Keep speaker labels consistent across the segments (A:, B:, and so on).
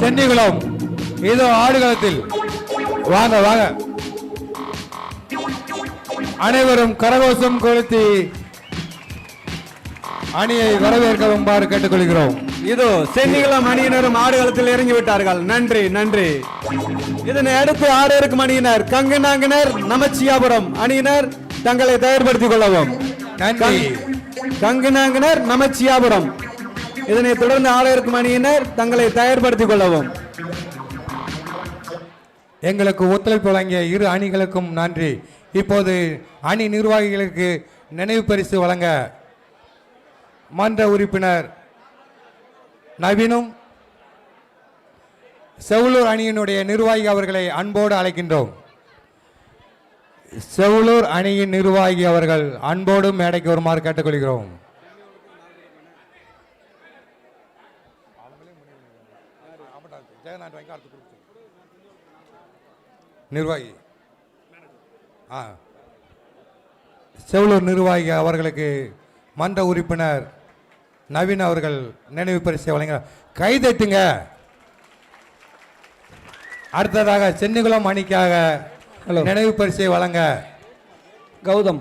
A: சென்னிகுளம். இதோ ஆடுகளத்தில். வாங்க வாங்க. அனைவரும் கரகோஷம் கொளுத்தி அணியை வரவேற்கவும்பாறு கேட்டுக்கொள்கிறோம்.
B: இதோ சென்னிகுளம் அணியினரும் ஆடுகளத்தில் இறங்கி விட்டார்கள். நன்றி நன்றி. இதனை அடுத்து இருக்கும் அணியினர் கங்கனாங்கனர் நமச்சியாபுரம் அணியினர் தங்களை தயார்படுத்திக் கொள்ளவும்.
A: நன்றி.
B: கங்கனாங்கனர் நமச்சியாபுரம். இதனை தொடர்ந்து ஆலயருக்கு மணியினர் அணியினர் தங்களை தயார்படுத்திக் கொள்ளவும்.
A: எங்களுக்கு ஒத்துழைப்பு வழங்கிய இரு அணிகளுக்கும் நன்றி. இப்போது அணி நிர்வாகிகளுக்கு நினைவு பரிசு வழங்க மன்ற உறுப்பினர் நவீனும் செவலூர் அணியினுடைய நிர்வாகி அவர்களை அன்போடு அழைக்கின்றோம். செவலூர் அணியின் நிர்வாகி அவர்கள் அன்போடும் மேடைக்கு வருமாறு கேட்டுக்கொள்கிறோம். நிர்வாகி. ஆ. செவலூர் நிர்வாகி அவர்களுக்கு மன்ற உறுப்பினர் நவீன் அவர்கள் நினைவு பரிசை வழங்க கைதட்டுங்க அடுத்ததாக சென்னிகுளம் அணிக்காக. நினைவு பரிசை வழங்க
B: கௌதம்.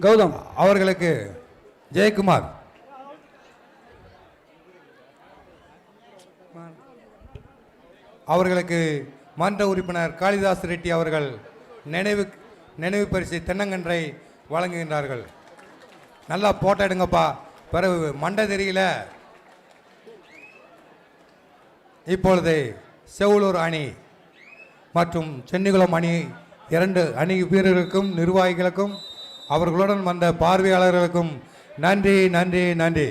B: கௌதம்.
A: அவர்களுக்கு ஜெயக்குமார். அவர்களுக்கு மன்ற உறுப்பினர் காளிதாஸ் ரெட்டி அவர்கள் நினைவு நினைவு பரிசு தென்னங்கன்றை வழங்குகின்றார்கள். நல்லா போட்டோ எடுங்கப்பா. பிறகு மண்டை தெரியல. இப்பொழுது செவலூர் அணி மற்றும் சென்னிகுளம் அணி இரண்டு அணி வீரர்களுக்கும் நிர்வாகிகளுக்கும் அவர்களுடன் வந்த பார்வையாளர்களுக்கும் நன்றி நன்றி நன்றி.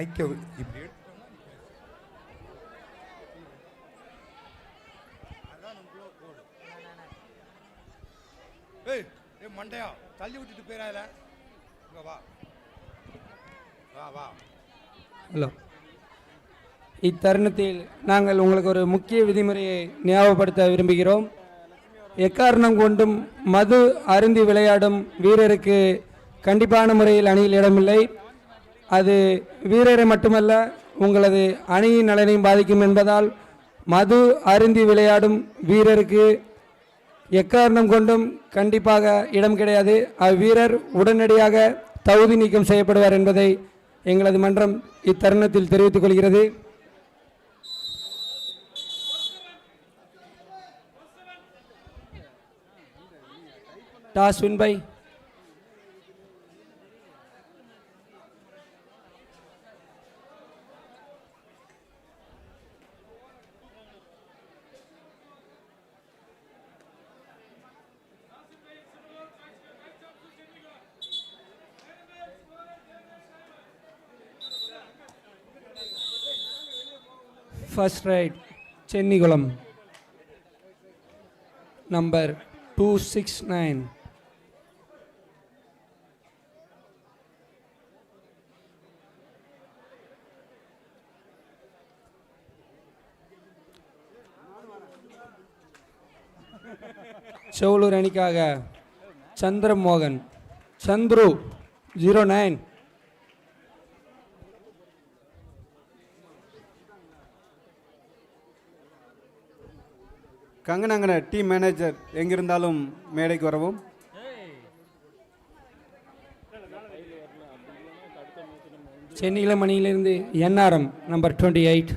A: மைக்க இப்படி ஏய் மண்டையா தள்ளி விட்டுட்டு போயிடாத வா. வா வா.
C: ஹலோ. இத்தருணத்தில் நாங்கள் உங்களுக்கு ஒரு முக்கிய விதிமுறையை ஞாபகப்படுத்த விரும்புகிறோம். எக்காரணம் கொண்டும் மது அருந்தி விளையாடும் வீரருக்கு கண்டிப்பான முறையில் அணியில் இடமில்லை. அது வீரரை மட்டுமல்ல உங்களது அணியின் நலனையும் பாதிக்கும் என்பதால் மது அருந்தி விளையாடும் வீரருக்கு எக்காரணம் கொண்டும் கண்டிப்பாக இடம் கிடையாது. அவ்வீரர் உடனடியாக தகுதி நீக்கம் செய்யப்படுவார் என்பதை எங்களது மன்றம் இத்தருணத்தில் தெரிவித்துக் கொள்கிறது. Toss win by first right Chennikulam number two six nine Sevalur அணிக்காக சந்திரமோகன். சந்துரு ஜீரோ நைன்
B: கங்கனாங்கனர் டீம் மேனேஜர் எங்கிருந்தாலும் மேடைக்கு வரவும்.
C: சென்னிகுளம் மணியிலிருந்து NRM number twenty eight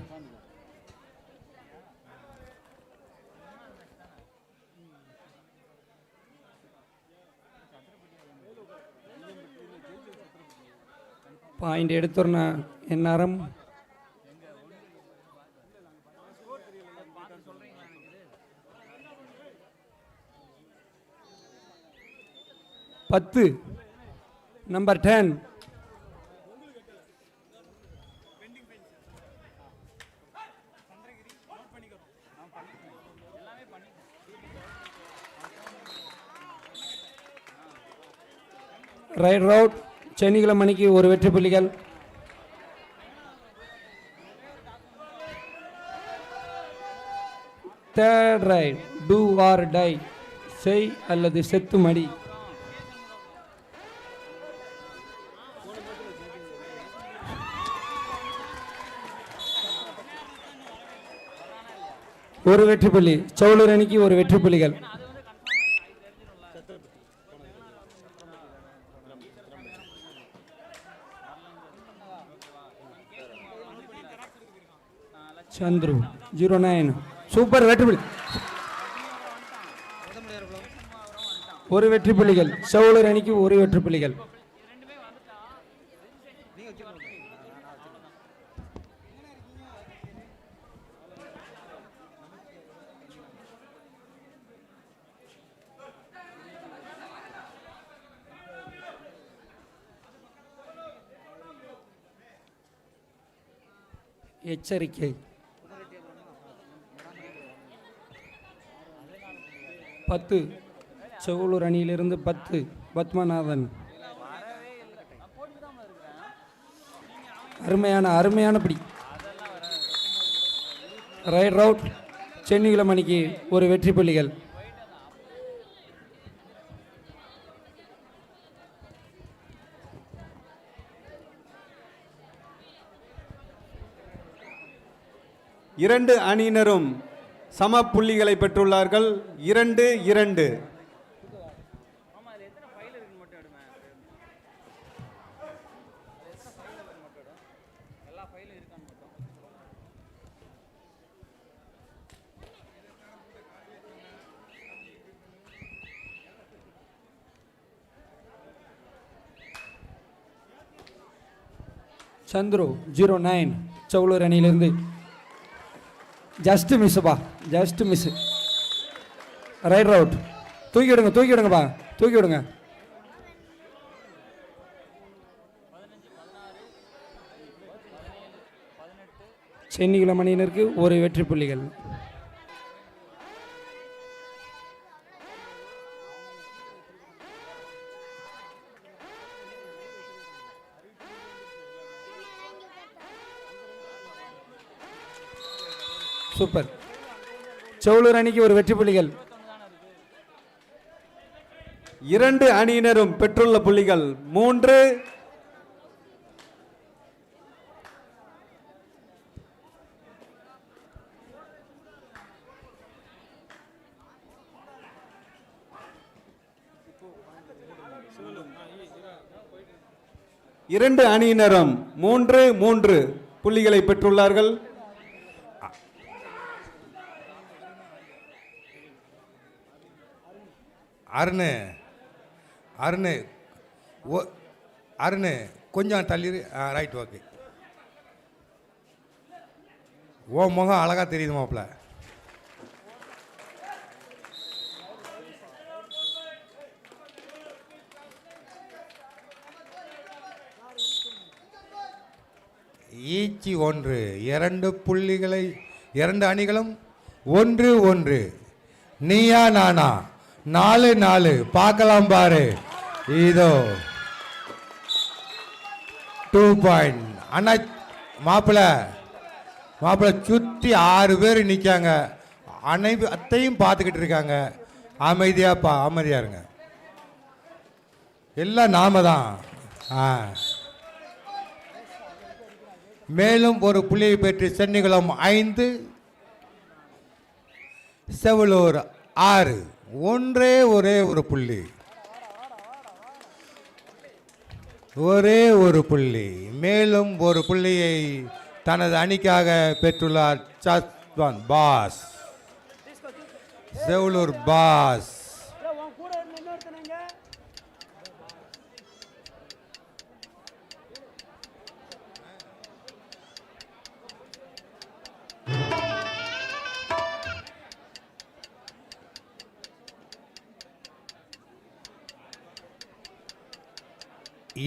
C: point எடுத்துறனா NRM. பத்து. நம்பர் டென் ரைட் ரவுட் சனிக்கிழமை மணிக்கு ஒரு வெற்றி புள்ளிகள். Third raid do or die செய் அல்லது செத்து மடி. ஒரு வெற்றி புள்ளி சவுளூர் அணிக்கு ஒரு வெற்றி புள்ளிகள் சந்துரு ஜீரோ நைன் சூப்பர் வெற்றி புள்ளி ஒரு வெற்றி புள்ளிகள் சவுளூர் அணிக்கு ஒரு வெற்றி புள்ளிகள் எச்சரிக்கை. பத்து. செவலூர் அணியிலிருந்து பத்து. பத்மநாதன். அருமையான அருமையான பிடி. ரைட் ரவுட் சென்னிகுளம் அணிக்கு ஒரு வெற்றி புள்ளிகள்.
B: இரண்டு அணியினரும் சம புள்ளிகளை பெற்றுள்ளார்கள். இரண்டு இரண்டு.
C: சந்துரு ஜீரோ நைன் சவுளூர் அணியிலிருந்து ஜஸ்ட் மிஸ்ஸுப்பா ஜஸ்ட் மிஸ்ஸு ரைட் ரவுட் தூக்கி விடுங்க தூக்கி விடுங்கப்பா தூக்கி விடுங்க சென்னிக்குள்ள மணியினருக்கு ஒரு வெற்றி புள்ளிகள் சூப்பர். செவலூர் அணிக்கு ஒரு வெற்றி புள்ளிகள்.
B: இரண்டு அணியினரும் பெற்றுள்ள புள்ளிகள். மூன்று. இரண்டு அணியினரும் மூன்று மூன்று புள்ளிகளை பெற்றுள்ளார்கள்.
A: அருணு அருணு ஓ அருணு கொஞ்சம் தள்ளி ரைட் ஓகே ஓ முகம் அழகாக தெரியுது மாப்பிள்ள ஈச்சி ஒன்று இரண்டு புள்ளிகளை இரண்டு அணிகளும் ஒன்று ஒன்று. நீயா நானா? நாலு நாலு. பார்க்கலாம் பாரு. இதோ. டூ பாயிண்ட் அண்ணா மாப்பிள்ள மாப்பிள்ள சுற்றி ஆறு பேர் நிற்காங்க அனைத்தையும் பார்த்துக்கிட்டு இருக்காங்க. அமைதியாக பா அமைதியாக இருங்க. எல்லாம் நாம தான். ஆ. மேலும் ஒரு புள்ளியை பெற்று சென்னிகுளம் ஐந்து செவலூர் ஆறு. ஒன்றே ஒரே ஒரு புள்ளி. ஒரே ஒரு புள்ளி. மேலும் ஒரு புள்ளியை தனது அணிக்காக பெற்றுள்ளார் சத்வான் பாஸ். செவலூர் பாஸ்.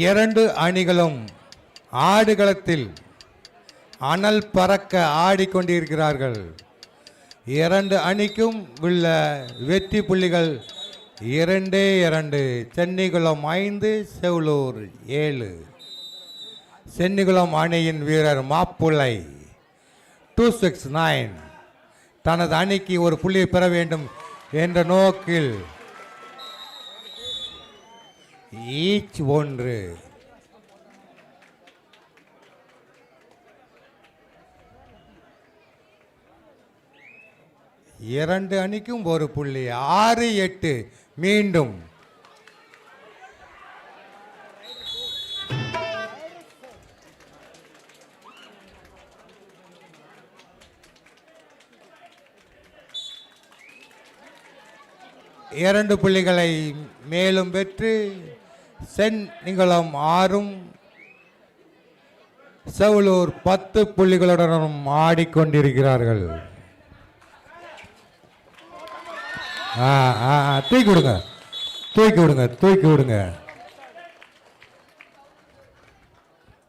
A: இரண்டு அணிகளும் ஆடுகளத்தில் அனல் பறக்க ஆடிக்கொண்டிருக்கிறார்கள். இரண்டு அணிக்கும் உள்ள வெற்றி புள்ளிகள் இரண்டே இரண்டு. சென்னிகுளம் ஐந்து செவலூர் ஏழு. சென்னிகுளம் அணியின் வீரர் மாப்புளை டூ சிக்ஸ் நைன் தனது அணிக்கு ஒரு புள்ளியை பெற வேண்டும் என்ற நோக்கில் ஈச் ஒன்று. இரண்டு அணிக்கும் ஒரு புள்ளி. ஆறு எட்டு. மீண்டும். இரண்டு புள்ளிகளை மேலும் பெற்று சென் நிகழும் ஆறும். செவலூர் பத்து புள்ளிகளுடனும் ஆடிக்கொண்டிருக்கிறார்கள். ஆ ஆ ஆ, தூக்கி விடுங்க. தூக்கி விடுங்க தூக்கி விடுங்க.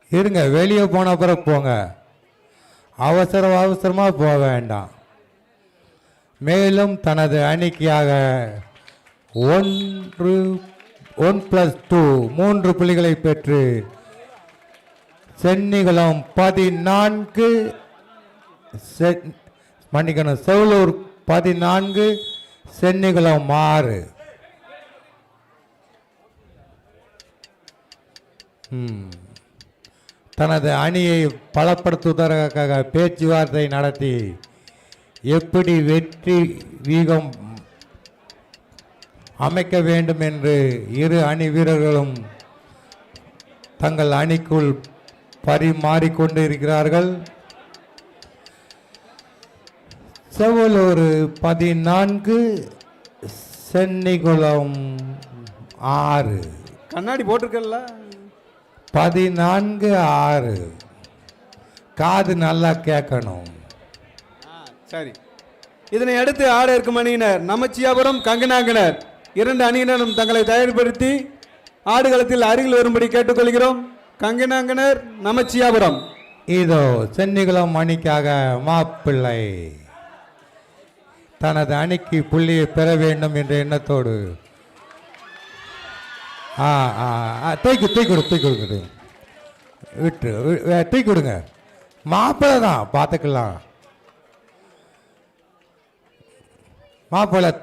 A: இருங்க வெளியே போன அப்புறம் போங்க. அவசர அவசரமாக போக வேண்டாம். மேலும் தனது அணிக்காக ஒன்று ஒன் பிளஸ் டூ மூன்று புள்ளிகளை பெற்று சென்னிகுளம் பதினான்கு மன்னிக்கணும் செவலூர் பதினான்கு சென்னிகுளம் ஆறு. தனது அணியை பலப்படுத்துவதற்காக பேச்சுவார்த்தை நடத்தி எப்படி வெற்றி வீகம் அமைக்க வேண்டும் என்று இரு அணி வீரர்களும் தங்கள் அணிக்குள் பரிமாறிக்கொண்டு இருக்கிறார்கள் செவலூர் பதினான்கு சென்னிகுளம் ஆறு.
B: கண்ணாடி போட்டிருக்கல
A: பதினான்கு ஆறு. காது நல்லா கேட்கணும்.
B: சரி. இதனை அடுத்து ஆட இருக்கும் அணியினர் நமச்சியாபுரம் கங்கனாங்கனர் இரண்டு அணியினரும் தங்களை தயார்படுத்தி ஆடுகளத்தில் அருகில் வரும்படி கேட்டுக்கொள்கிறோம். கங்கனாங்கனர் நமச்சியாபுரம்.
A: இதோ சென்னிகுளம் அணிக்காக மாப்பிள்ளை. தனது அணிக்கு புள்ளியை பெற வேண்டும் என்ற எண்ணத்தோடு. ஆ ஆ ஆ, தூக்கி தூக்கி கொடு தூக்கி கொடுக்குது. விட்டு வி- தூக்கி கொடுங்க. மாப்பிள்ளை தான் பார்த்துக்கலாம். மாப்பிள்ளை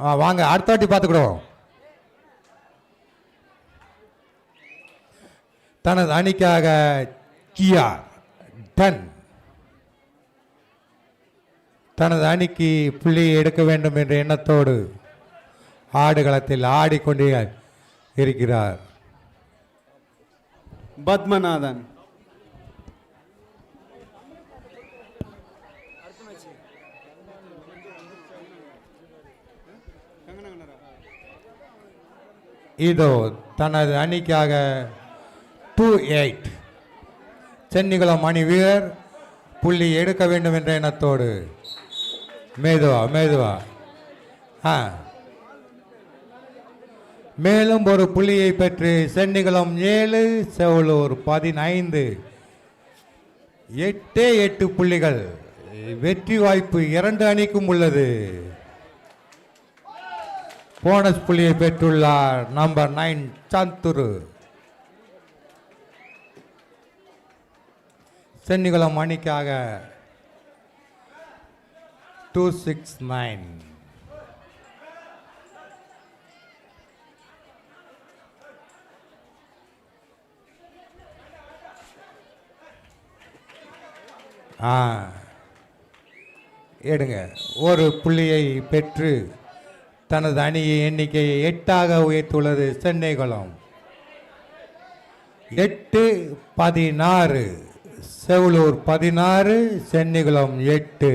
A: ஆ வாங்க அடுத்த வாட்டி பார்த்துக்கிடுவோம். தனது அணிக்காக கியா டன். தனது அணிக்கு புள்ளியை எடுக்க வேண்டும் என்ற எண்ணத்தோடு ஆடுகளத்தில் ஆடிக்கொண்டே இருக்கிறார்.
B: பத்மநாதன்.
A: இதோ தனது அணிக்காக டூ எயிட் சென்னிகுளம் அணி வீரர் புள்ளி எடுக்க வேண்டும் என்ற எண்ணத்தோடு. மேதுவா மேதுவா. ஆ. மேலும் ஒரு புள்ளியை பெற்று சென்னிகுளம் ஏழு செவலூர் பதினைந்து. எட்டே எட்டு புள்ளிகள். வெற்றி வாய்ப்பு இரண்டு அணிக்கும் உள்ளது. போனஸ் புள்ளியை பெற்றுள்ளார் நம்பர் நைன் சாந்துரு. சென்னிகுளம் அணிக்காக டூ சிக்ஸ் நைன் ஆ எடுங்க. ஒரு புள்ளியை பெற்று தனது அணியை எண்ணிக்கையை எட்டாக உயர்த்துள்ளது சென்னை குளம் எட்டு பதினாறு செவலூர் பதினாறு சென்னிகுளம் எட்டு.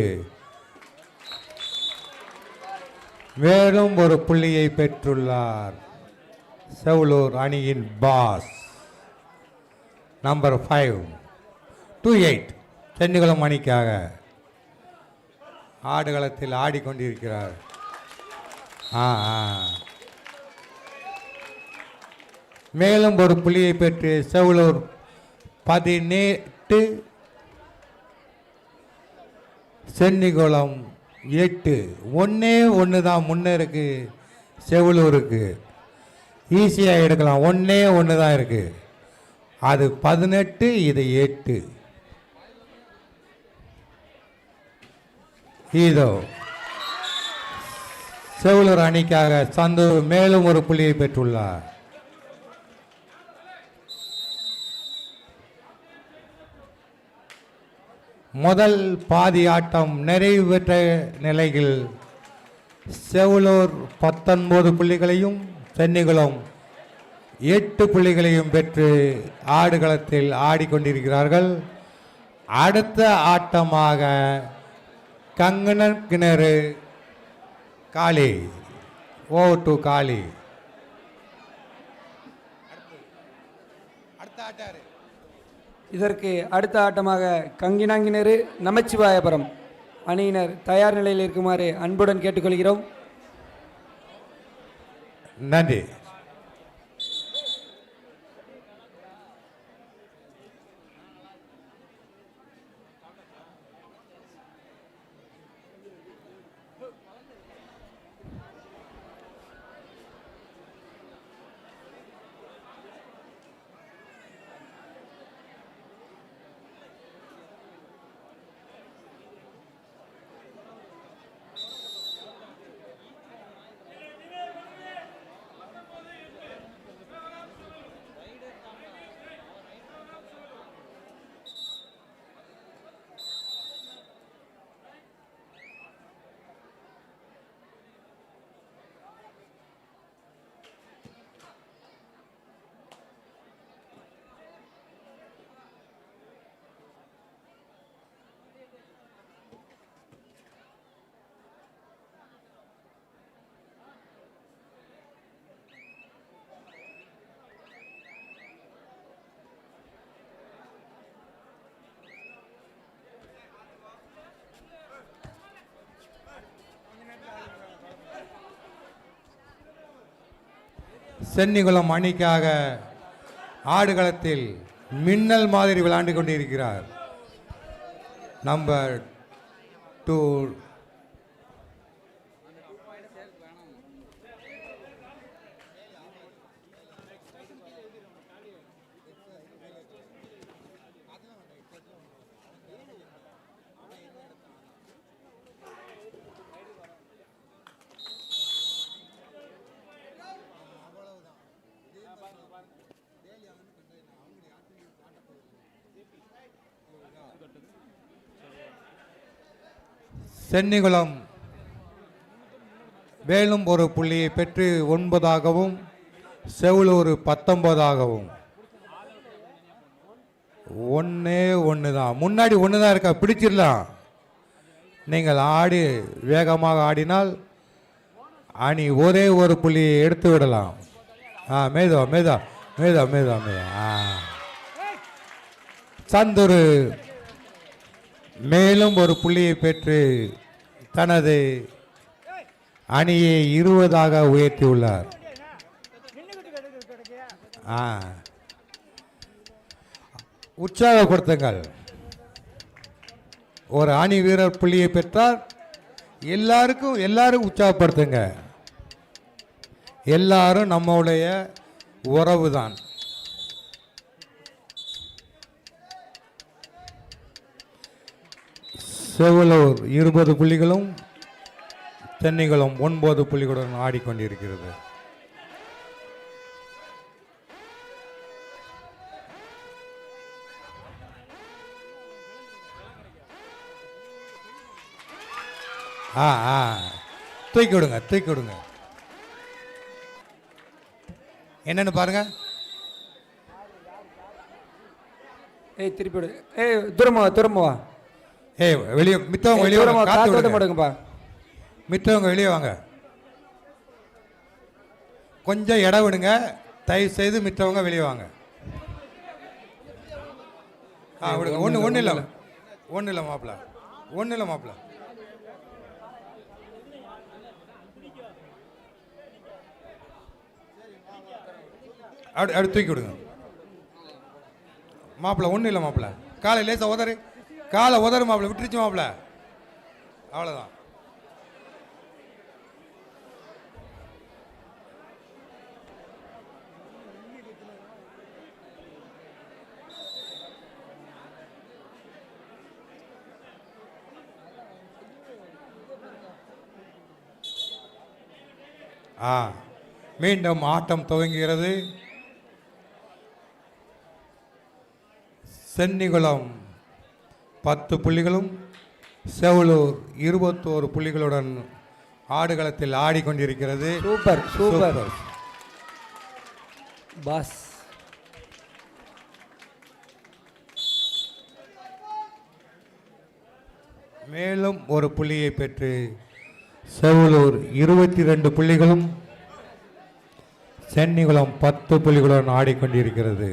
A: மேலும் ஒரு புள்ளியை பெற்றுள்ளார் செவலூர் அணியின் boss. Number five two eight Chennikulam அணிக்காக ஆடுகளத்தில் ஆடிக்கொண்டிருக்கிறார். ஆ ஆ. மேலும் ஒரு புள்ளியை பெற்று செவலூர் பதினெட்டு சென்னிகுளம் எட்டு. ஒன்றே ஒன்று தான் முன்னே இருக்குது செவலூருக்கு. ஈஸியாக எடுக்கலாம். ஒன்றே ஒன்று தான் இருக்குது அது பதினெட்டு இது எட்டு. இதோ. செவலூர் அணிக்காக சந்து மேலும் ஒரு புள்ளியை பெற்றுள்ளார். முதல் பாதி ஆட்டம் நிறைவு பெற்ற நிலையில் செவலூர் பத்தொன்பது புள்ளிகளையும் சென்னிகுளம் எட்டு புள்ளிகளையும் பெற்று ஆடுகளத்தில் ஆடிக்கொண்டிருக்கிறார்கள். அடுத்த ஆட்டமாக கங்கண கிணறு காளி. ஓ டு காளி.
C: இதற்கு அடுத்த ஆட்டமாக கங்கினாங்கிணறு நமச்சிவாயபுரம் அணியினர் தயார் நிலையில் இருக்குமாறு அன்புடன் கேட்டுக்கொள்கிறோம்.
A: நன்றி. சென்னிகுளம் அணிக்காக ஆடுகளத்தில் மின்னல் மாதிரி விளையாண்டு கொண்டிருக்கிறார். Number two Chennikulam. மேலும் ஒரு புள்ளியை பெற்று ஒன்பதாகவும் செவலூர் பத்தொன்பதாகவும். ஒன்றே ஒன்று தான் முன்னாடி ஒன்று தான் இருக்கா? பிடிச்சிடலாம். நீங்கள் ஆடி வேகமாக ஆடினால் அணி ஒரே ஒரு புள்ளியை எடுத்து விடலாம். ஆ மேதா மேதா மேதா மேதா மேதா. ஆ. சந்தூர் மேலும் ஒரு புள்ளியை பெற்று தனது அணியை இருபதாக உயர்த்தியுள்ளார். உற்சாகப்படுத்துங்கள். ஒரு அணி வீரர் புள்ளியை பெற்றால் எல்லாருக்கும் எல்லாரும் உற்சாகப்படுத்துங்க. எல்லாரும் நம்முடைய உறவு தான் செவலூர் இருபது புள்ளிகளும் தென்னிகளும் ஒன்பது புள்ளிகளுடன் ஆடிக்கொண்டிருக்கிறது. ஆ ஆ. தூக்கி விடுங்க தூக்கி விடுங்க. என்னன்னு பாருங்க.
C: ஏய் திருப்பி விடு. ஏய் துரமா துரமா
A: ஏய் வெளியே மித்தவங்க வெளியே காத்து
C: காத்தோட்டம்
A: விடுங்க.
C: போடுங்கப்பா.
A: மித்தவங்க வெளியே வாங்க. கொஞ்சம் இடம் விடுங்க தயவு செய்து மித்தவங்க வெளியே வாங்க. ஆ விடுங்க. ஒன்று ஒன்றும் இல்லை. ஒன்றும் இல்லை மாப்பிள்ள ஒன்றும் இல்லை மாப்பிள்ள அப்படி அப்படி தூக்கி விடுங்க மாப்பிள்ள ஒன்றும் இல்லை மாப்பிள்ள காலை லேசா உதறு. காலை உதறு மாப்பிள விட்டுருச்சு மாப்பிள. அவ்வளோதான் ஆ மீண்டும் ஆட்டம் துவங்குகிறது. சென்னிகுளம். பத்து புள்ளிகளும் செவலூர் இருபத்தோரு புள்ளிகளுடன் ஆடுகளத்தில் ஆடிக்கொண்டிருக்கிறது.
C: சூப்பர் சூப்பர் பாஸ்
A: மேலும் ஒரு புள்ளியை பெற்று செவலூர் இருபத்தி ரெண்டு புள்ளிகளும் சென்னிகுளம் பத்து புள்ளிகளுடன் ஆடிக்கொண்டிருக்கிறது.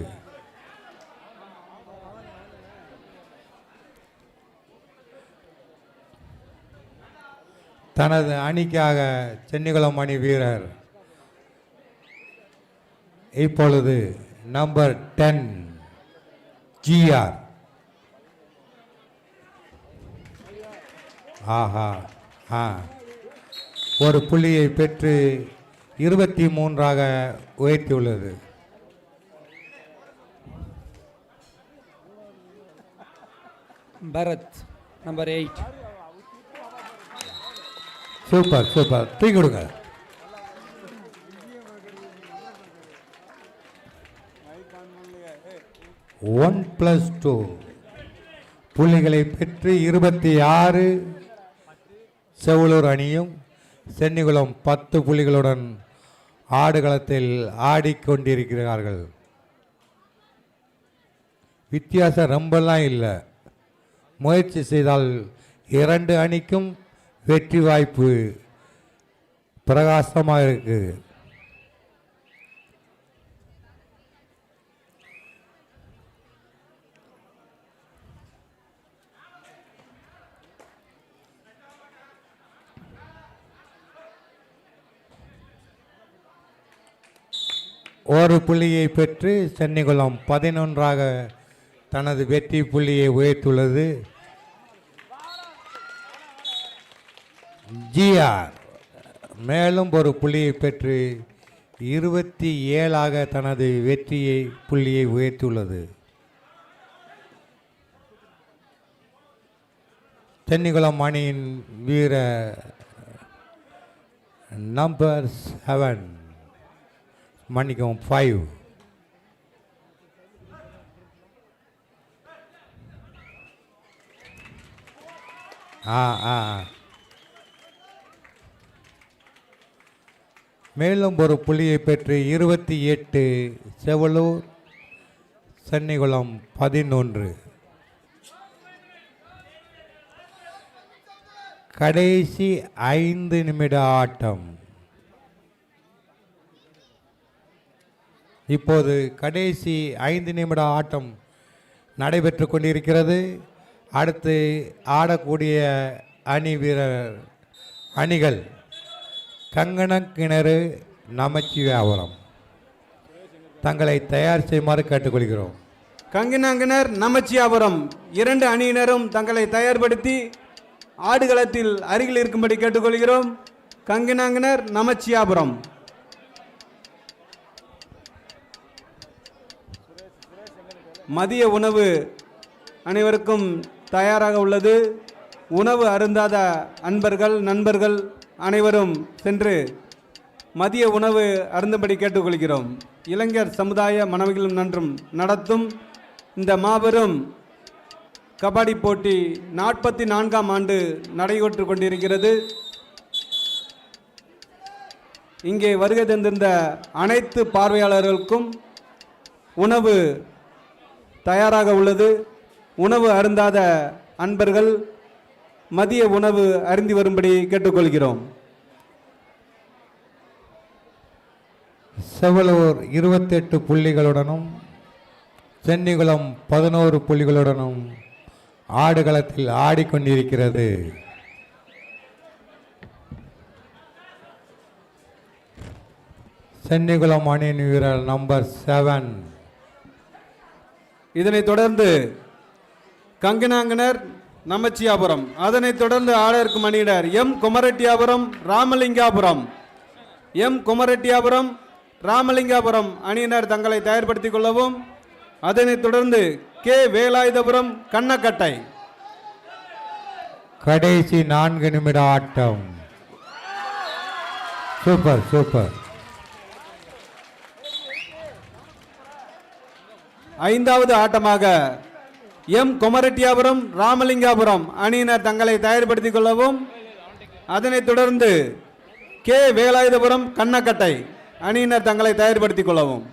A: தனது அணிக்காக சென்னிகுளம் அணி வீரர். இப்பொழுது நம்பர் டென் ஜிஆர் ஆஹா ஆ. ஒரு புள்ளியை பெற்று இருபத்தி மூன்றாக உயர்த்தியுள்ளது.
C: Bharath number eight.
A: Super super. தூக்கி கொடுங்க. ஒன் பிளஸ் டூ புள்ளிகளை பெற்று இருபத்தி ஆறு. செவலூர் அணியும் சென்னிகுளம் பத்து புள்ளிகளுடன் ஆடுகளத்தில் ஆடிக்கொண்டிருக்கிறார்கள் வித்தியாசம் ரொம்பலாம் இல்லை. முயற்சி செய்தால் இரண்டு அணிக்கும் வெற்றி வாய்ப்பு பிரகாசமாக இருக்குது. ஒரு புள்ளியை பெற்று சென்னிகுளம் பதினொன்றாக தனது வெற்றி புள்ளியை உயர்த்துள்ளது ஜிஆர். மேலும் ஒரு புள்ளியை பெற்று இருபத்தி ஏழாக தனது வெற்றியை புள்ளியை உயர்த்தியுள்ளது. தென்னிகுளம் அணியின் வீர நம்பர் செவன் மன்னிக்கவும் ஃபைவ் ஆ ஆ. மேலும் ஒரு புள்ளியை பெற்று இருபத்தி எட்டு செவலூர் சென்னிகுளம் பதினொன்று. கடைசி ஐந்து நிமிட ஆட்டம். இப்போது கடைசி ஐந்து நிமிட ஆட்டம் நடைபெற்று கொண்டிருக்கிறது. அடுத்து ஆடக்கூடிய அணி வீரர் அணிகள். கங்கணக்கிணறு நமச்சிவாபுரம் தங்களை தயார் செய்யுமாறு கேட்டுக்கொள்கிறோம்.
B: கங்கினாங்கினர் நமச்சியாபுரம் இரண்டு அணியினரும் தங்களை தயார்படுத்தி ஆடுகளத்தில் அருகில் இருக்கும்படி கேட்டுக்கொள்கிறோம். கங்கினாங்கினர் நமச்சியாபுரம் மதிய உணவு அனைவருக்கும் தயாராக உள்ளது. உணவு அருந்தாத அன்பர்கள் நண்பர்கள் அனைவரும் சென்று மதிய உணவு அருந்தபடி கேட்டுக்கொள்கிறோம். இளைஞர் சமுதாய மனவிகளும் நன்றும் நடத்தும் இந்த மாபெரும் கபடி போட்டி நாற்பத்தி நான்காம் ஆண்டு நடைபெற்று கொண்டிருக்கிறது. இங்கே வருகை தந்திருந்த அனைத்து பார்வையாளர்களுக்கும் உணவு தயாராக உள்ளது. உணவு அருந்தாத அன்பர்கள் மதிய உணவு அருந்தி வரும்படி கேட்டுக்கொள்கிறோம்.
A: செவலூர் இருபத்தெட்டு புள்ளிகளுடனும் சென்னிகுளம் பதினோரு புள்ளிகளுடனும் ஆடுகளத்தில் ஆடிக்கொண்டிருக்கிறது. சென்னிகுளம் அணியின் வீரர் நம்பர் செவன்.
B: இதனைத் தொடர்ந்து கங்கனாங்கனர் நமச்சியாபுரம். அதனைத் தொடர்ந்து ஆட இருக்கும் அணியினர் எம். குமரெட்டியாபுரம் ராமலிங்காபுரம். எம். குமரெட்டியாபுரம் ராமலிங்காபுரம் அணியினர் தங்களை தயார்படுத்திக் கொள்ளவும் அதனைத் தொடர்ந்து கே. வேலாயுதபுரம் கண்ணக்கட்டை.
A: கடைசி நான்கு நிமிட ஆட்டம். Super super.
B: ஐந்தாவது ஆட்டமாக எம். குமரட்டியாபுரம் ராமலிங்காபுரம் அணியினர் தங்களை தயார்படுத்திக் கொள்ளவும் அதனைத் தொடர்ந்து கே. வேலாயுதபுரம் கண்ணக்கட்டை அணியினர் தங்களை தயார்படுத்திக் கொள்ளவும்.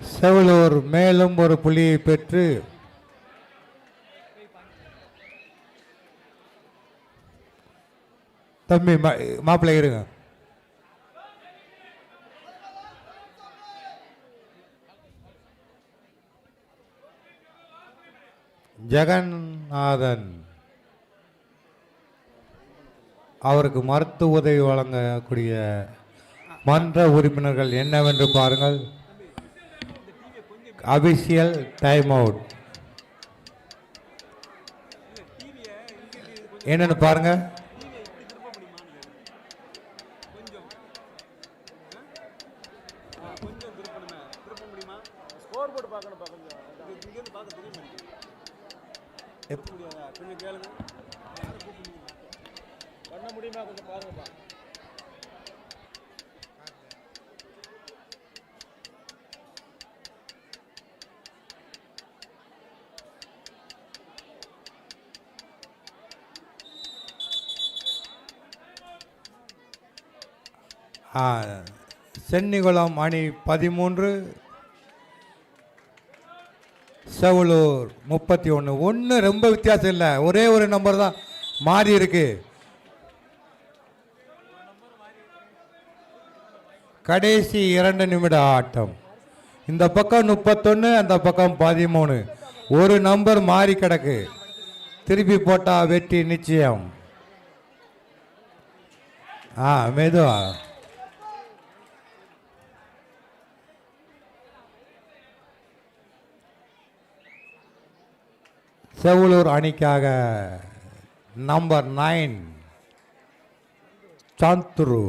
A: செவலூர் மேலும் ஒரு புள்ளியை பெற்று தம்பி மா- மாப்பிள்ளை இருங்க. ஜெகநாதன் அவருக்கு மருத்துவ உதவி வழங்கக்கூடிய மன்ற உறுப்பினர்கள் என்னவென்று பாருங்கள். அபிஷியல் டைம் அவுட் என்னன்னு பாருங்கள் ஆ, சென்னிகுளம் அணி பதிமூன்று. செவலூர் முப்பத்தி ஒன்று ஒன்று ரொம்ப வித்தியாசம் இல்லை. ஒரே ஒரு நம்பர் தான். மாறி இருக்கு. கடைசி இரண்டு நிமிட ஆட்டம். இந்த பக்கம் முப்பத்தொன்று அந்த பக்கம் பதிமூணு. ஒரு நம்பர் மாறி கிடக்கு. திருப்பி போட்டா வெற்றி நிச்சயம். ஆ மெதுவா. செவலூர் அணிக்காக நம்பர் நைன் சாந்துரு.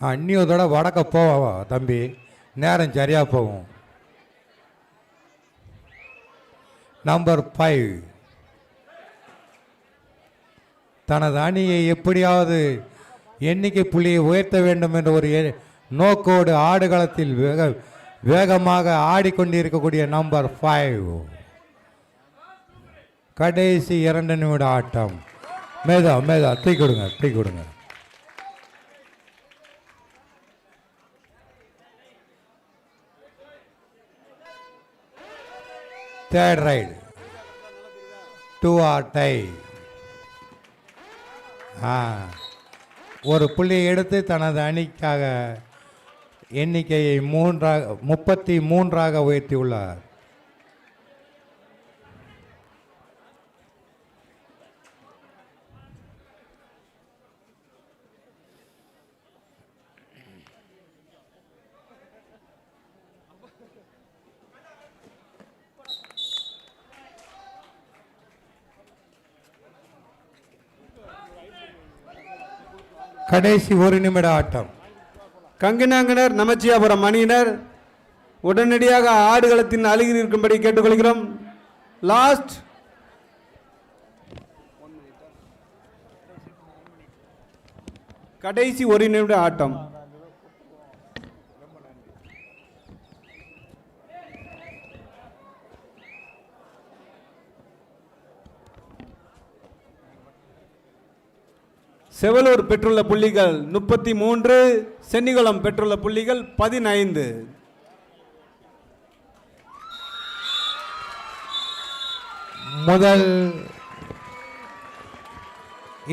A: அந்நியதோட வடக்க போவா தம்பி. நேரம் சரியாக போகும். Number five. தனது அணியை எப்படியாவது எண்ணிக்கை புள்ளியை உயர்த்த வேண்டும் என்ற ஒரு நோக்கோடு ஆடுகளத்தில் வேக வேகமாக ஆடிக்கொண்டிருக்கக்கூடிய நம்பர் ஃபைவ் கடைசி இரண்டு நிமிட ஆட்டம். மேதா மேதா தூக்கி கொடுங்க தூக்கி கொடுங்க. Third raid do or die ஆ ஒரு புள்ளியை எடுத்து தனது அணிக்காக எண்ணிக்கையை மூன்றாக முப்பத்தி மூன்றாக உயர்த்தியுள்ளார். கடைசி ஒரு நிமிட ஆட்டம்.
B: கங்கினாங்கினர் நமச்சியாபுரம் அணியினர் உடனடியாக ஆடுகளத்தின் அழுகி இருக்கும்படி கேட்டுக்கொள்கிறோம். லாஸ்ட் கடைசி ஒரு நிமிட ஆட்டம். செவலூர் பெற்றுள்ள புள்ளிகள் முப்பத்தி மூன்று சென்னிகுளம் பெற்றுள்ள புள்ளிகள் பதினைந்து.
A: முதல்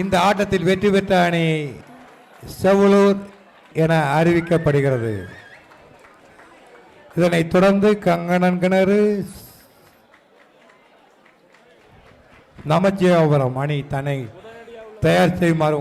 A: இந்த ஆட்டத்தில் வெற்றி பெற்ற அணி செவலூர் என அறிவிக்கப்படுகிறது. இதனைத் தொடர்ந்து கங்கணன் கிணறு நமச்சிவாபுரம் அணி தன்னை தயார் செய்யுமாறு